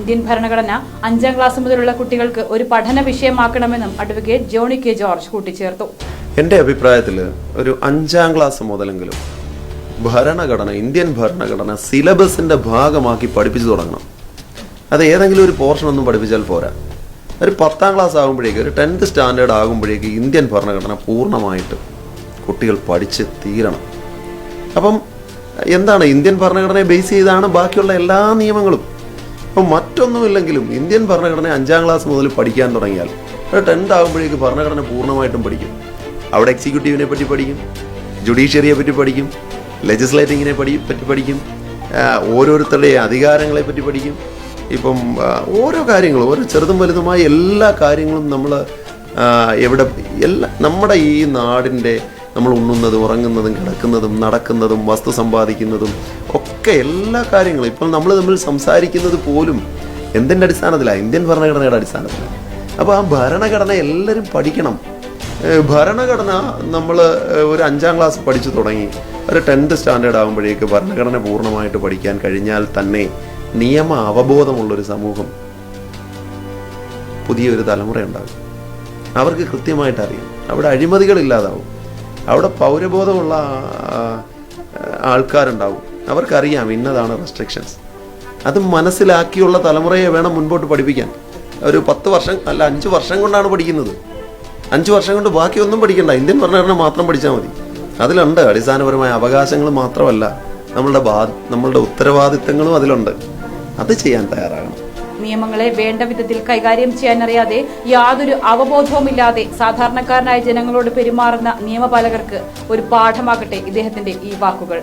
Indian ഭരണഘടന അഞ്ചാം class മുതലുള്ള കുട്ടികൾക്ക് ഒരു പഠന വിഷയമാക്കണമെന്നും അഡ്വക്കേറ്റ് ജോണി കെ ജോർജ് കൂട്ടിച്ചേർത്തു. എന്റെ അഭിപ്രായത്തിൽ ഒരു അഞ്ചാം ക്ലാസ് മുതലെങ്കിലും ഭരണഘടന ഇന്ത്യൻ ഭരണഘടന സിലബസിന്റെ ഭാഗമാക്കി പഠിപ്പിച്ചു തുടങ്ങണം. അത് ഏതെങ്കിലും ഒരു പോർഷൻ ഒന്നും പഠിപ്പിച്ചാൽ പോരാ. ഒരു പത്താം ക്ലാസ് ആകുമ്പോഴേക്ക് ഒരു ടെൻത്ത് സ്റ്റാൻഡേർഡ് ആകുമ്പോഴേക്ക് ഇന്ത്യൻ ഭരണഘടന പൂർണമായിട്ട് കുട്ടികൾ പഠിച്ച് തീരണം. അപ്പം എന്താണ് ഇന്ത്യൻ ഭരണഘടനയെ ബേസ് ചെയ്താണ് ബാക്കിയുള്ള എല്ലാ നിയമങ്ങളും? അപ്പം മറ്റൊന്നുമില്ലെങ്കിലും ഇന്ത്യൻ ഭരണഘടന അഞ്ചാം ക്ലാസ് മുതൽ പഠിക്കാൻ തുടങ്ങിയാൽ ഒരു ടെൻത്ത് ആകുമ്പോഴേക്ക് ഭരണഘടന പൂർണമായിട്ടും പഠിക്കും. അവിടെ എക്സിക്യൂട്ടീവിനെ പറ്റി പഠിക്കും ജുഡീഷ്യറിയെ പറ്റി പഠിക്കും ലെജിസ്ലേറ്റിങ്ങിനെ പഠി പറ്റി പഠിക്കും ഓരോരുത്തരുടെ അധികാരങ്ങളെ പറ്റി പഠിക്കും. ഇപ്പം ഓരോ കാര്യങ്ങളും ഓരോ ചെറുതും വലുതുമായ എല്ലാ കാര്യങ്ങളും നമ്മൾ എവിടെ എല്ലാ നമ്മുടെ ഈ നാടിന്റെ നമ്മൾ ഉണ്ണുന്നതും ഉറങ്ങുന്നതും കിടക്കുന്നതും നടക്കുന്നതും വസ്തു സമ്പാദിക്കുന്നതും ഒക്കെ എല്ലാ കാര്യങ്ങളും. ഇപ്പോൾ നമ്മൾ തമ്മിൽ സംസാരിക്കുന്നത് പോലും എന്തിന്റെ അടിസ്ഥാനത്തിലാണ് ഇന്ത്യൻ ഭരണഘടനയുടെ അടിസ്ഥാനത്തിലാണ് അപ്പോൾ ആ ഭരണഘടന എല്ലാവരും പഠിക്കണം. ഭരണഘടന നമ്മൾ ഒരു അഞ്ചാം ക്ലാസ് പഠിച്ചു തുടങ്ങി. ഒരു ടെൻത്ത് സ്റ്റാൻഡേർഡ് ആകുമ്പോഴേക്ക് ഭരണഘടന പൂർണമായിട്ട് പഠിക്കാൻ കഴിഞ്ഞാൽ തന്നെ നിയമ അവബോധമുള്ളൊരു സമൂഹം പുതിയൊരു തലമുറ ഉണ്ടാകും. അവർക്ക് കൃത്യമായിട്ട് അറിയാം. അവിടെ അഴിമതികളില്ലാതാവും അവിടെ പൗരബോധമുള്ള ആൾക്കാരുണ്ടാവും. അവർക്കറിയാം ഇന്നതാണ് റെസ്ട്രിക്ഷൻസ് അത് മനസ്സിലാക്കിയുള്ള തലമുറയെ വേണം മുൻപോട്ട് പഠിപ്പിക്കാൻ. ഒരു പത്ത് വർഷം അല്ല അഞ്ച് വർഷം കൊണ്ടാണ് പഠിക്കുന്നത്. അഞ്ച് വർഷം കൊണ്ട് ബാക്കിയൊന്നും പഠിക്കണ്ട. ഇന്ത്യൻ ഭരണഘടന മാത്രം പഠിച്ചാൽ മതി. അതിലുണ്ട് അടിസ്ഥാനപരമായ അവകാശങ്ങൾ മാത്രമല്ല. നമ്മളുടെ ബാ നമ്മളുടെ ഉത്തരവാദിത്തങ്ങളും അതിലുണ്ട്. അത് ചെയ്യാൻ തയ്യാറാകണം. നിയമങ്ങളെ വേണ്ട വിധത്തിൽ കൈകാര്യം ചെയ്യാനറിയാതെ യാതൊരു അവബോധവുമില്ലാതെ സാധാരണക്കാരനായ ജനങ്ങളോട് പെരുമാറുന്ന നിയമപാലകർക്ക് ഒരു പാഠമാകട്ടെ ഇദ്ദേഹത്തിന്റെ ഈ വാക്കുകൾ.